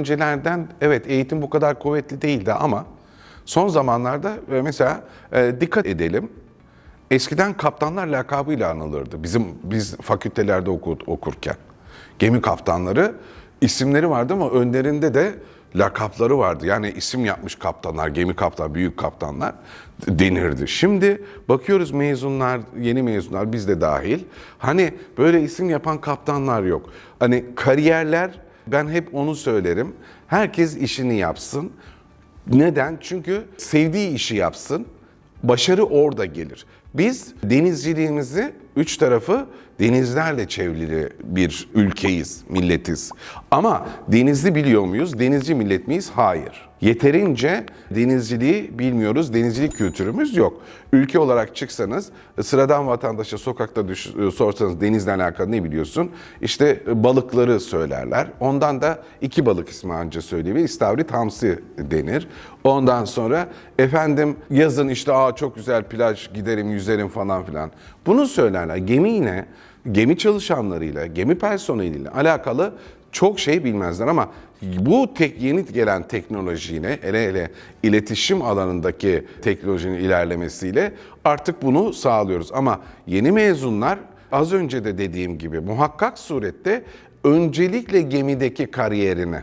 öncelerden evet eğitim bu kadar kuvvetli değildi ama son zamanlarda e, mesela e, dikkat edelim. Eskiden kaptanlar lakabıyla anılırdı. Bizim biz fakültelerde oku, okurken. Gemi kaptanları isimleri vardı ama önlerinde de lakapları vardı. Yani isim yapmış kaptanlar, gemi kaptan, büyük kaptanlar denirdi. Şimdi bakıyoruz mezunlar, yeni mezunlar biz de dahil. Hani böyle isim yapan kaptanlar yok. Hani kariyerler ben hep onu söylerim. Herkes işini yapsın. Neden? Çünkü sevdiği işi yapsın. Başarı orada gelir. Biz denizciliğimizi üç tarafı denizlerle çevrili bir ülkeyiz, milletiz. Ama denizli biliyor muyuz? Denizci millet miyiz? Hayır. Yeterince denizciliği bilmiyoruz, denizcilik kültürümüz yok. Ülke olarak çıksanız, sıradan vatandaşa sokakta düş, sorsanız denizle alakalı ne biliyorsun? İşte balıkları söylerler. Ondan da iki balık ismi anca söyleyebilir. İstavrit hamsi denir. Ondan sonra efendim yazın işte aa çok güzel plaj giderim yüzerim falan filan. Bunu söylerler. Gemi yine gemi çalışanlarıyla, gemi personeliyle alakalı çok şey bilmezler ama bu tek yeni gelen teknolojiyle, hele hele iletişim alanındaki teknolojinin ilerlemesiyle artık bunu sağlıyoruz. Ama yeni mezunlar az önce de dediğim gibi muhakkak surette öncelikle gemideki kariyerini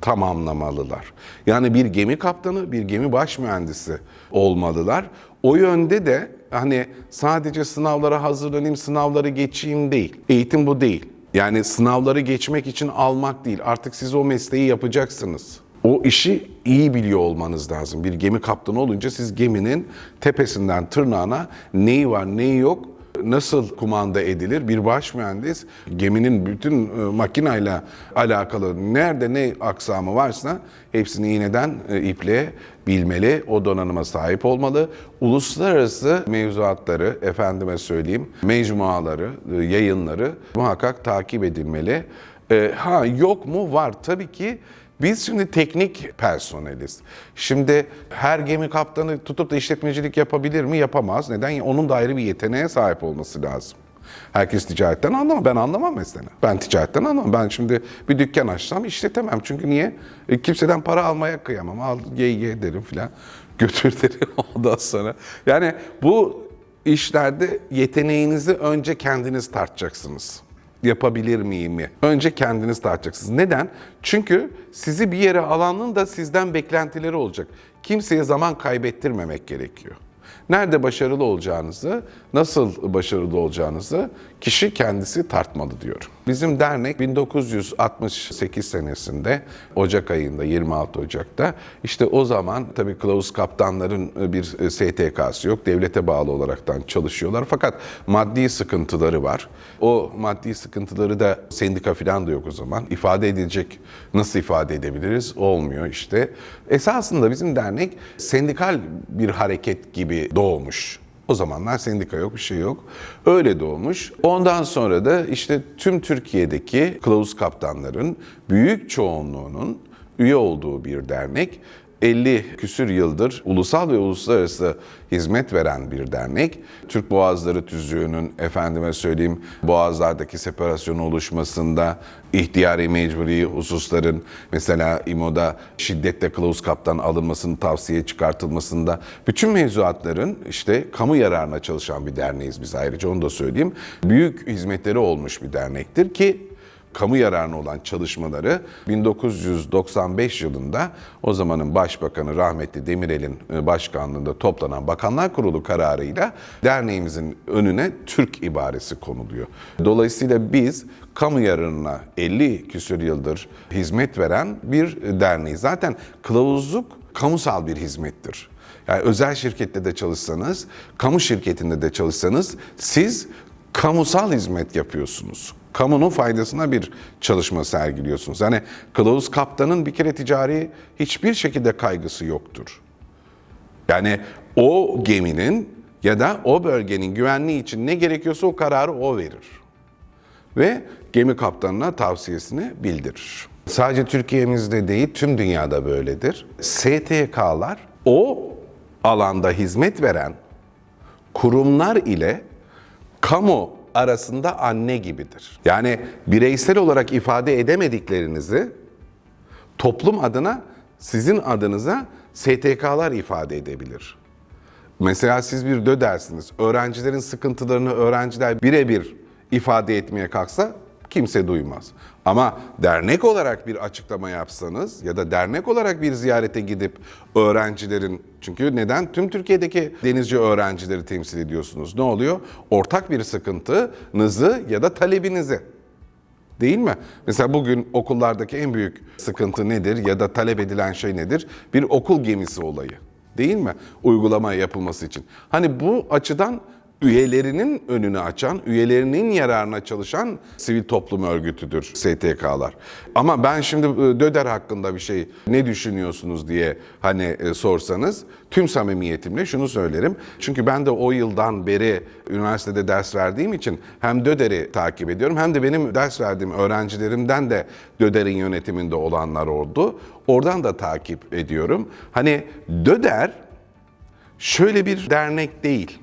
tamamlamalılar. Yani bir gemi kaptanı, bir gemi baş mühendisi olmalılar. O yönde de hani sadece sınavlara hazırlanayım, sınavları geçeyim değil. Eğitim bu değil. Yani sınavları geçmek için almak değil. Artık siz o mesleği yapacaksınız. O işi iyi biliyor olmanız lazım. Bir gemi kaptanı olunca siz geminin tepesinden tırnağına neyi var neyi yok nasıl kumanda edilir? Bir baş mühendis geminin bütün e, makinayla alakalı nerede ne aksamı varsa hepsini iğneden e, ipliğe bilmeli. O donanıma sahip olmalı. Uluslararası mevzuatları, efendime söyleyeyim, mecmuaları, e, yayınları muhakkak takip edilmeli. Ha yok mu? Var. Tabii ki biz şimdi teknik personeliz. Şimdi her gemi kaptanı tutup da işletmecilik yapabilir mi? Yapamaz. Neden? Onun da ayrı bir yeteneğe sahip olması lazım. Herkes ticaretten anlamaz. Ben anlamam mesela. Ben ticaretten anlamam. Ben şimdi bir dükkan açsam işletemem. Çünkü niye? E, kimseden para almaya kıyamam. Al ye ye derim filan. Götür derim ondan sonra. Yani bu işlerde yeteneğinizi önce kendiniz tartacaksınız yapabilir miyim mi? Önce kendiniz tartacaksınız. Neden? Çünkü sizi bir yere alanın da sizden beklentileri olacak. Kimseye zaman kaybettirmemek gerekiyor. Nerede başarılı olacağınızı, nasıl başarılı olacağınızı kişi kendisi tartmalı diyorum. Bizim dernek 1968 senesinde Ocak ayında 26 Ocak'ta işte o zaman tabii kılavuz kaptanların bir STK'sı yok. Devlete bağlı olaraktan çalışıyorlar fakat maddi sıkıntıları var. O maddi sıkıntıları da sendika falan da yok o zaman. İfade edilecek nasıl ifade edebiliriz? Olmuyor işte. Esasında bizim dernek sendikal bir hareket gibi doğmuş. O zamanlar sendika yok, bir şey yok. Öyle doğmuş. Ondan sonra da işte tüm Türkiye'deki kılavuz kaptanların büyük çoğunluğunun üye olduğu bir dernek. 50 küsür yıldır ulusal ve uluslararası hizmet veren bir dernek. Türk Boğazları Tüzüğü'nün efendime söyleyeyim boğazlardaki separasyonu oluşmasında ihtiyari mecburi hususların mesela İMO'da şiddetle kılavuz kaptan alınmasının tavsiye çıkartılmasında bütün mevzuatların işte kamu yararına çalışan bir derneğiz biz ayrıca onu da söyleyeyim. Büyük hizmetleri olmuş bir dernektir ki kamu yararına olan çalışmaları 1995 yılında o zamanın Başbakanı rahmetli Demirel'in e, başkanlığında toplanan Bakanlar Kurulu kararıyla derneğimizin önüne Türk ibaresi konuluyor. Dolayısıyla biz kamu yararına 50 küsur yıldır hizmet veren bir derneğiz. Zaten kılavuzluk kamusal bir hizmettir. Yani özel şirkette de çalışsanız, kamu şirketinde de çalışsanız siz kamusal hizmet yapıyorsunuz kamunun faydasına bir çalışma sergiliyorsunuz. Yani kılavuz kaptanın bir kere ticari hiçbir şekilde kaygısı yoktur. Yani o geminin ya da o bölgenin güvenliği için ne gerekiyorsa o kararı o verir. Ve gemi kaptanına tavsiyesini bildirir. Sadece Türkiye'mizde değil tüm dünyada böyledir. STK'lar o alanda hizmet veren kurumlar ile kamu arasında anne gibidir. Yani bireysel olarak ifade edemediklerinizi Toplum adına sizin adınıza STK'lar ifade edebilir. Mesela siz bir DÖDER'siniz. Öğrencilerin sıkıntılarını öğrenciler birebir ifade etmeye kalksa kimse duymaz. Ama dernek olarak bir açıklama yapsanız ya da dernek olarak bir ziyarete gidip öğrencilerin çünkü neden tüm Türkiye'deki denizci öğrencileri temsil ediyorsunuz? Ne oluyor? Ortak bir sıkıntınızı ya da talebinizi Değil mi? Mesela bugün okullardaki en büyük sıkıntı nedir ya da talep edilen şey nedir? Bir okul gemisi olayı. Değil mi? Uygulama yapılması için. Hani bu açıdan üyelerinin önünü açan, üyelerinin yararına çalışan sivil toplum örgütüdür STK'lar. Ama ben şimdi e, DÖDER hakkında bir şey ne düşünüyorsunuz diye hani e, sorsanız tüm samimiyetimle şunu söylerim. Çünkü ben de o yıldan beri üniversitede ders verdiğim için hem DÖDER'i takip ediyorum hem de benim ders verdiğim öğrencilerimden de DÖDER'in yönetiminde olanlar oldu. Oradan da takip ediyorum. Hani DÖDER şöyle bir dernek değil.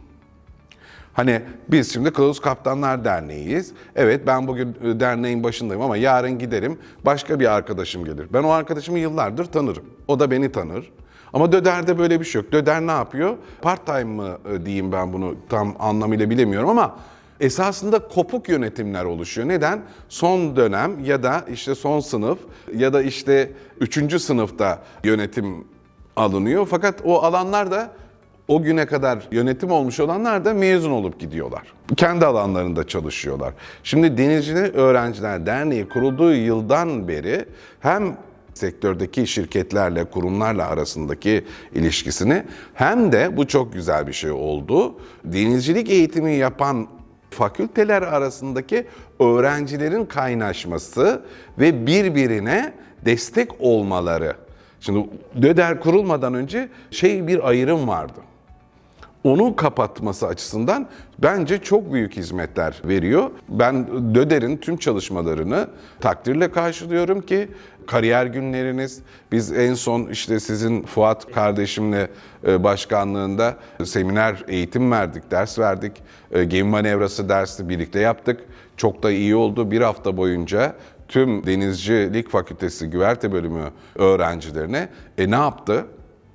Hani biz şimdi Kılavuz Kaptanlar Derneği'yiz. Evet ben bugün e, derneğin başındayım ama yarın giderim başka bir arkadaşım gelir. Ben o arkadaşımı yıllardır tanırım. O da beni tanır. Ama Döder'de böyle bir şey yok. Döder ne yapıyor? Part time mı e, diyeyim ben bunu tam anlamıyla bilemiyorum ama esasında kopuk yönetimler oluşuyor. Neden? Son dönem ya da işte son sınıf ya da işte üçüncü sınıfta yönetim alınıyor. Fakat o alanlar da o güne kadar yönetim olmuş olanlar da mezun olup gidiyorlar. Kendi alanlarında çalışıyorlar. Şimdi Denizciler Öğrenciler Derneği kurulduğu yıldan beri hem sektördeki şirketlerle, kurumlarla arasındaki ilişkisini hem de bu çok güzel bir şey oldu. Denizcilik eğitimi yapan fakülteler arasındaki öğrencilerin kaynaşması ve birbirine destek olmaları. Şimdi DÖDER kurulmadan önce şey bir ayrım vardı onu kapatması açısından bence çok büyük hizmetler veriyor. Ben DÖDER'in tüm çalışmalarını takdirle karşılıyorum ki kariyer günleriniz, biz en son işte sizin Fuat kardeşimle e, başkanlığında seminer eğitim verdik, ders verdik. E, Gemi manevrası dersi birlikte yaptık. Çok da iyi oldu. Bir hafta boyunca tüm Denizcilik Fakültesi Güverte Bölümü öğrencilerine e, ne yaptı?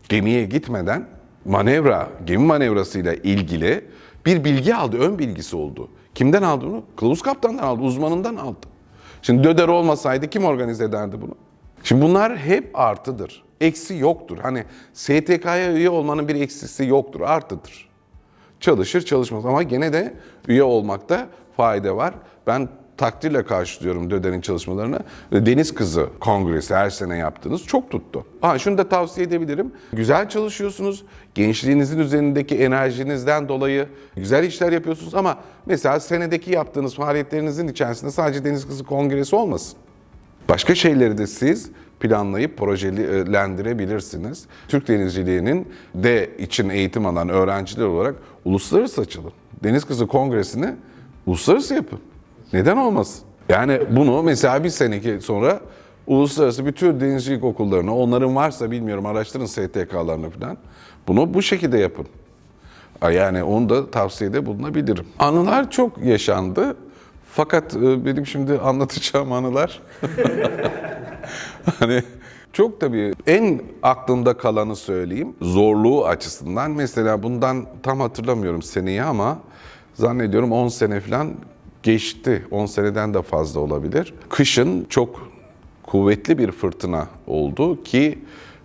Gemiye gitmeden manevra, gemi manevrasıyla ilgili bir bilgi aldı, ön bilgisi oldu. Kimden aldı bunu? Kılavuz kaptandan aldı, uzmanından aldı. Şimdi Döder olmasaydı kim organize ederdi bunu? Şimdi bunlar hep artıdır. Eksi yoktur. Hani STK'ya üye olmanın bir eksisi yoktur, artıdır. Çalışır çalışmaz ama gene de üye olmakta fayda var. Ben takdirle karşılıyorum DÖDER'in çalışmalarını. Deniz Kızı Kongresi her sene yaptığınız çok tuttu. Ha, şunu da tavsiye edebilirim. Güzel çalışıyorsunuz. Gençliğinizin üzerindeki enerjinizden dolayı güzel işler yapıyorsunuz ama mesela senedeki yaptığınız faaliyetlerinizin içerisinde sadece Deniz Kızı Kongresi olmasın. Başka şeyleri de siz planlayıp projelendirebilirsiniz. Türk denizciliğinin de için eğitim alan öğrenciler olarak uluslararası açılın. Deniz Kızı Kongresi'ni uluslararası yapın. Neden olmasın? Yani bunu mesela bir seneki sonra uluslararası bütün denizcilik okullarına, onların varsa bilmiyorum araştırın STK'larını falan. Bunu bu şekilde yapın. Yani onu da tavsiyede bulunabilirim. Anılar çok yaşandı. Fakat e, benim şimdi anlatacağım anılar hani çok tabii en aklımda kalanı söyleyeyim. Zorluğu açısından mesela bundan tam hatırlamıyorum seneyi ama zannediyorum 10 sene falan geçti. 10 seneden de fazla olabilir. Kışın çok kuvvetli bir fırtına oldu ki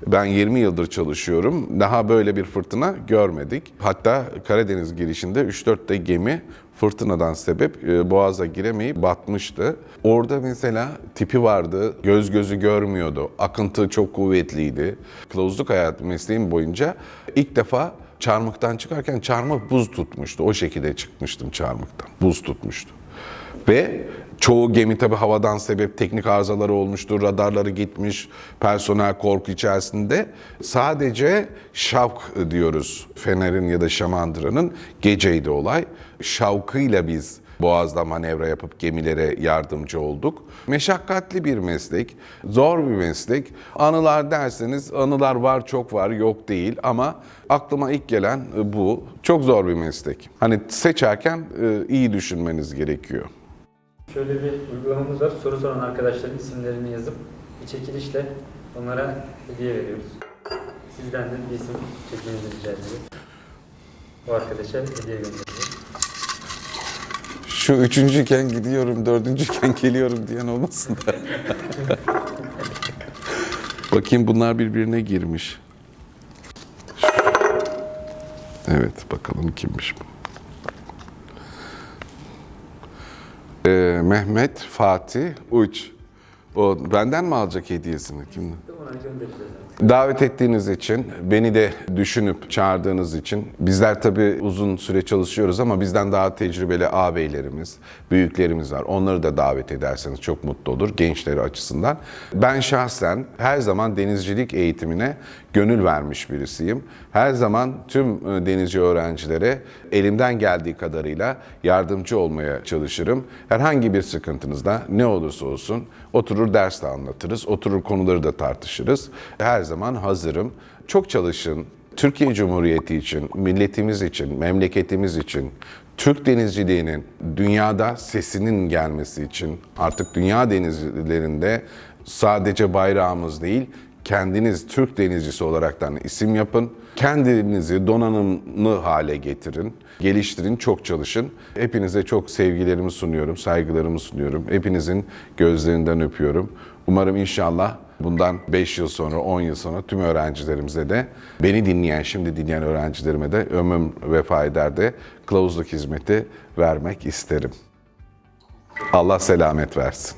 ben 20 yıldır çalışıyorum. Daha böyle bir fırtına görmedik. Hatta Karadeniz girişinde 3-4 de gemi fırtınadan sebep e, boğaza giremeyip batmıştı. Orada mesela tipi vardı, göz gözü görmüyordu. Akıntı çok kuvvetliydi. Kılavuzluk hayatı mesleğim boyunca ilk defa çarmıktan çıkarken çarmık buz tutmuştu. O şekilde çıkmıştım çarmıktan. Buz tutmuştu. Ve çoğu gemi tabi havadan sebep teknik arızaları olmuştur, radarları gitmiş, personel korku içerisinde. Sadece şavk diyoruz Fener'in ya da Şamandıra'nın geceydi olay. Şavkıyla biz Boğaz'da manevra yapıp gemilere yardımcı olduk. Meşakkatli bir meslek, zor bir meslek. Anılar derseniz anılar var çok var yok değil ama aklıma ilk gelen bu. Çok zor bir meslek. Hani seçerken e, iyi düşünmeniz gerekiyor. Şöyle bir uygulamamız var. Soru soran arkadaşların isimlerini yazıp bir çekilişle Onlara hediye veriyoruz. Sizden de bir isim çekmenizi rica ediyoruz. Bu arkadaşa hediye gönderiyoruz. Şu üçüncüyken gidiyorum, dördüncüyken geliyorum diyen olmasın da. Bakayım bunlar birbirine girmiş. Evet, bakalım kimmiş bu. Ee, Mehmet Fatih Uç. O benden mi alacak hediyesini? Kimden? Ona göndereceğiz. Davet ettiğiniz için, beni de düşünüp çağırdığınız için, bizler tabii uzun süre çalışıyoruz ama bizden daha tecrübeli ağabeylerimiz, büyüklerimiz var. Onları da davet ederseniz çok mutlu olur gençleri açısından. Ben şahsen her zaman denizcilik eğitimine gönül vermiş birisiyim. Her zaman tüm e, denizci öğrencilere elimden geldiği kadarıyla yardımcı olmaya çalışırım. Herhangi bir sıkıntınızda ne olursa olsun oturur ders de anlatırız, oturur konuları da tartışırız. Her zaman hazırım. Çok çalışın. Türkiye Cumhuriyeti için, milletimiz için, memleketimiz için, Türk denizciliğinin dünyada sesinin gelmesi için artık dünya denizlerinde sadece bayrağımız değil, kendiniz Türk denizcisi olaraktan isim yapın. Kendinizi donanımlı hale getirin, geliştirin, çok çalışın. Hepinize çok sevgilerimi sunuyorum, saygılarımı sunuyorum. Hepinizin gözlerinden öpüyorum. Umarım inşallah bundan 5 yıl sonra, 10 yıl sonra tüm öğrencilerimize de, beni dinleyen, şimdi dinleyen öğrencilerime de ömrüm vefa eder de kılavuzluk hizmeti vermek isterim. Allah selamet versin.